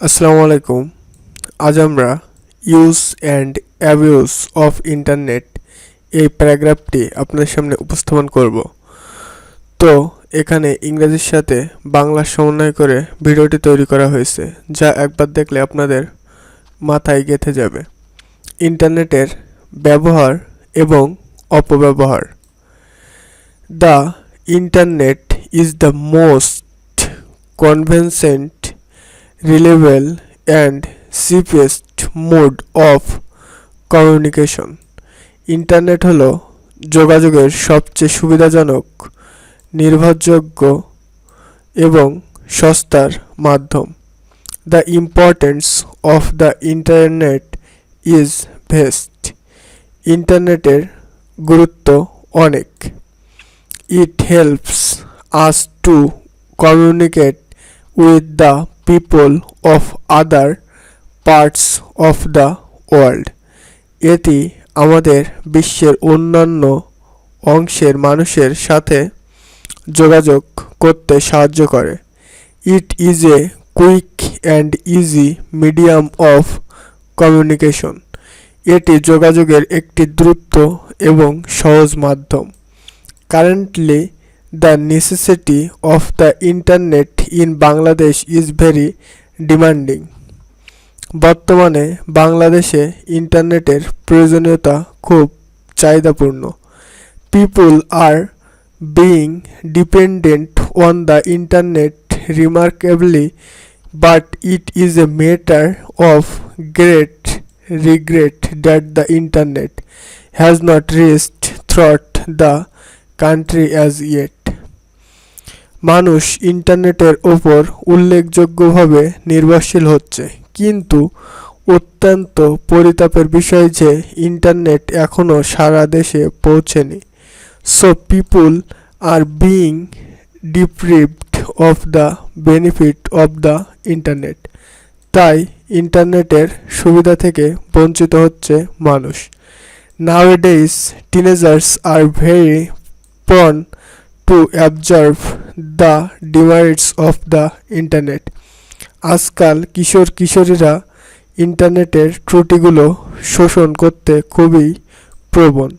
আসসালামু আলাইকুম। আজ আমরা use and abuse of internet এই প্যারাগ্রাফটি আপনাদের সামনে উপস্থাপন করব। তো, এখানে ইংরেজির সাথে বাংলা সমন্বয় করে ভিডিওটি তৈরি করা হয়েছে, যা একবার দেখলে আপনাদের মাথায় গেঁথে যাবে। ইন্টারনেটের ব্যবহার এবং অপব্যবহার। The internet is the most convenient reliable and cheapest mode of communication. Internet হলো যোগাযোগের সবচেয়ে সুবিধাজনক, নির্ভরযোগ্য এবং সস্তার মাধ্যম। The importance of the internet is vast ইন্টারনেটের গুরুত্ব অনেক। It helps us to communicate with the people of other parts of the world এটি আমাদের বিশ্বের অন্যান্য অংশের মানুষের সাথে যোগাযোগ করতে সাহায্য করে। It is a quick and easy medium of communication এটি যোগাযোগের একটি দ্রুত এবং সহজ মাধ্যম। Currently the necessity of the internet in Bangladesh is very demanding বর্তমানে বাংলাদেশে ইন্টারনেটের প্রয়োজনীয়তা খুব চাহিদাপূর্ণ। People are being dependent on the internet remarkably but it is a matter of great regret that the internet has not reached throughout the country as yet মানুষ ইন্টারনেটের ওপর উল্লেখযোগ্যভাবে নির্ভরশীল হচ্ছে। কিন্তু অত্যন্ত পরিতাপের বিষয় যে ইন্টারনেট এখনও সারা দেশে পৌঁছেনি। So people are being deprived of the benefit of the internet তাই ইন্টারনেটের সুবিধা থেকে বঞ্চিত হচ্ছে মানুষ। Nowadays teenagers are very prone to absorb the demerits of the internet আজকাল কিশোর কিশোরীরা ইন্টারনেটের ত্রুটিগুলো শোষণ করতে খুবই প্রবণ।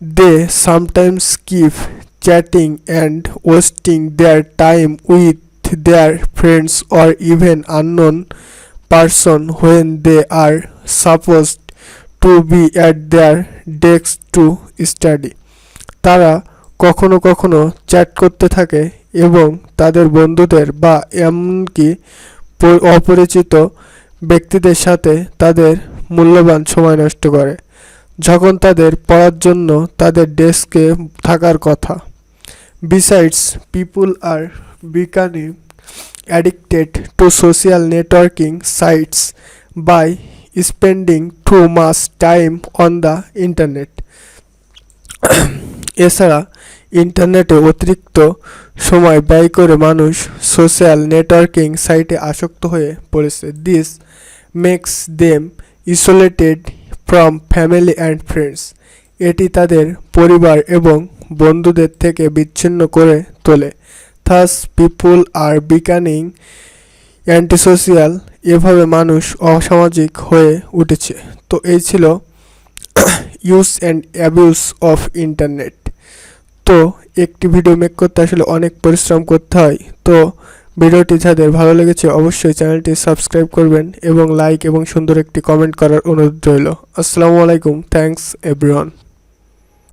They sometimes keep chatting and wasting their time with their friends or even unknown person when they are supposed to be at their desk to study তারা কখনো কখনো চ্যাট করতে থাকে এবং তাদের বন্ধুদের বা এমনকি অপরিচিত ব্যক্তিদের সাথে তাদের মূল্যবান সময় নষ্ট করে, যখন তাদের পড়ার জন্য তাদের ডেস্কে থাকার কথা। Besides people are becoming addicted to social networking sites by spending too much time on the internet এছাড়া ইন্টারনেটে অতিরিক্ত সময় ব্যয় করে মানুষ সোশ্যাল নেটওয়ার্কিং সাইটে আসক্ত হয়ে পড়েছে। This makes them isolated from family and friends এটি তাদের পরিবার এবং বন্ধুদের থেকে বিচ্ছিন্ন করে তোলে। থাস পিপুল আর বিকানিং অ্যান্টিসোশিয়াল এভাবে মানুষ অসামাজিক হয়ে উঠেছে। তো এই ছিল use and abuse of internet তো একটি ভিডিও মেক করতে আসলে অনেক পরিশ্রম করতে হয়। তো ভিডিওটি যাদের ভালো লেগেছে অবশ্যই চ্যানেলটি সাবস্ক্রাইব করবেন এবং লাইক এবং সুন্দর একটি কমেন্ট করার অনুরোধ রইল। আসসালামু আলাইকুম থ্যাংকস এভরিওয়ান